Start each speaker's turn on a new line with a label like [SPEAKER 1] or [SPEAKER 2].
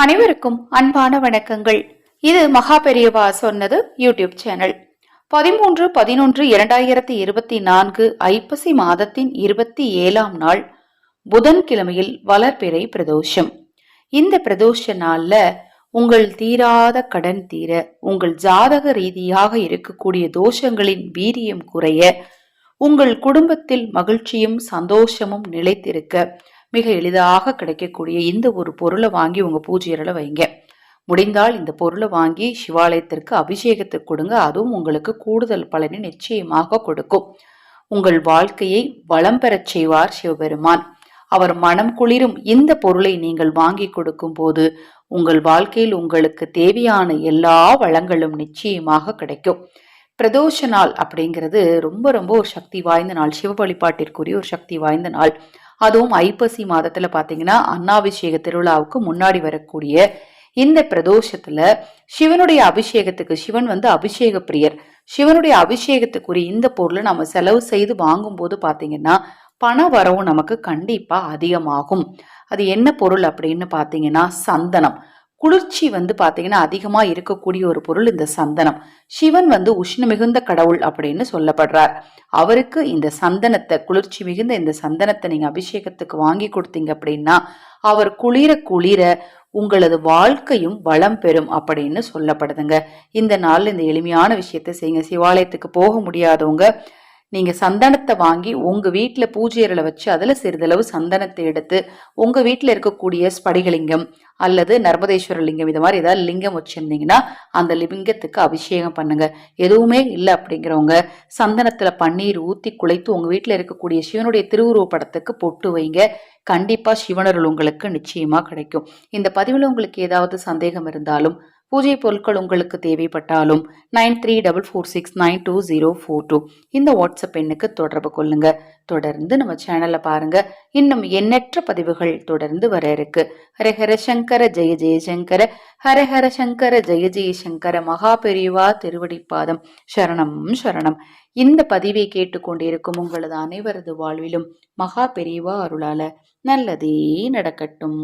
[SPEAKER 1] அனைவருக்கும் அன்பான வணக்கங்கள். இது மகா பெரியவா சொன்னது யூடியூப் சேனல். பதிமூன்று பதினொன்று இரண்டாயிரத்தி இருபத்தி நான்கு ஐப்பசி மாதத்தின் இருபத்தி ஏழாம் நாள் புதன்கிழமையில் வளர்பிறை பிரதோஷம். இந்த பிரதோஷ நாள்ல உங்கள் தீராத கடன் தீர உங்கள் ஜாதக ரீதியாக இருக்கக்கூடிய தோஷங்களின் வீரியம் குறைய உங்கள் குடும்பத்தில் மகிழ்ச்சியும் சந்தோஷமும் நிலைத்திருக்க மிக எளிதாக கிடைக்கக்கூடிய இந்த ஒரு பொருளை வாங்கி உங்க பூஜையரில் வைங்க. முடிந்தால் இந்த பொருளை வாங்கி சிவாலயத்திற்கு அபிஷேகத்துக்கு கொடுங்க. அதுவும் உங்களுக்கு கூடுதல் பலனை நிச்சயமாக கொடுக்கும். உங்கள் வாழ்க்கையை வளம் பெறச் செய்வார் சிவபெருமான். அவர் மனம் குளிரும் இந்த பொருளை நீங்கள் வாங்கி கொடுக்கும் போது உங்கள் வாழ்க்கையில் உங்களுக்கு தேவையான எல்லா வளங்களும் நிச்சயமாக கிடைக்கும். பிரதோஷ நாள் அப்படிங்கிறது ரொம்ப ரொம்ப ஒரு சக்தி வாய்ந்த நாள். சிவ வழிபாட்டிற்குரிய ஒரு சக்தி வாய்ந்த நாள். அதுவும் ஐப்பசி மாதத்துல பாத்தீங்கன்னா அன்னாபிஷேக திருவிழாவுக்கு முன்னாடி வரக்கூடிய இந்த பிரதோஷத்துல சிவனுடைய அபிஷேகத்துக்கு சிவன் வந்து அபிஷேக பிரியர். சிவனுடைய அபிஷேகத்துக்குரிய இந்த பொருளை நம்ம செலவு செய்து வாங்கும்போது பாத்தீங்கன்னா பண வரவும் நமக்கு கண்டிப்பா அதிகமாகும். அது என்ன பொருள் அப்படின்னு பாத்தீங்கன்னா சந்தனம். குளிர்ச்சி வந்து பார்த்தீங்கன்னா அதிகமாக இருக்கக்கூடிய ஒரு பொருள் இந்த சந்தனம். சிவன் வந்து உஷ்ண மிகுந்த கடவுள் அப்படின்னு சொல்லப்படுறார். அவருக்கு இந்த சந்தனத்தை குளிர்ச்சி மிகுந்த இந்த சந்தனத்தை நீங்கள் அபிஷேகத்துக்கு வாங்கி கொடுத்தீங்க அப்படின்னா அவர் குளிர குளிர உங்களது வாழ்க்கையும் வளம் பெறும் அப்படின்னு சொல்லப்படுதுங்க. இந்த நாள் இந்த எளிமையான விஷயத்தை செய்யுங்க. சிவாலயத்துக்கு போக முடியாதவங்க நீங்க சந்தனத்தை வாங்கி உங்க வீட்டுல பூஜையர்களை வச்சு அதுல சிறிதளவு சந்தனத்தை எடுத்து உங்க வீட்டுல இருக்கக்கூடிய ஸ்படிகலிங்கம் அல்லது நர்மதேஸ்வர லிங்கம் இது மாதிரி ஏதாவது லிங்கம் வச்சிருந்தீங்கன்னா அந்த லிங்கத்துக்கு அபிஷேகம் பண்ணுங்க. எதுவுமே இல்லை அப்படிங்கிறவங்க சந்தனத்துல பன்னீர் ஊத்தி குழைத்து உங்க வீட்டுல இருக்கக்கூடிய சிவனுடைய திருவுருவ படத்துக்கு பொட்டு வைங்க. கண்டிப்பா சிவனருள் உங்களுக்கு நிச்சயமா கிடைக்கும். இந்த பதிவுல உங்களுக்கு ஏதாவது சந்தேகம் இருந்தாலும் பூஜை பொருட்கள் உங்களுக்கு தேவைப்பட்டாலும் nine three double four six nine two zero four two இந்த வாட்ஸ்அப் எண்ணுக்கு தொடர்பு கொள்ளுங்க. தொடர்ந்து நம்ம சேனலை பாருங்க. இன்னும் எண்ணற்ற பதிவுகள் தொடர்ந்து வர இருக்கு. ஹரஹர சங்கர ஜெய ஜெயசங்கர ஹரஹர சங்கர ஜெய ஜெயசங்கர மகா பெரிவா திருவடிப்பாதம் சரணம் சரணம். இந்த பதிவை கேட்டுக்கொண்டிருக்கும் உங்களது அனைவரது வாழ்விலும் மகா பெரிவா அருளால நல்லதே நடக்கட்டும்.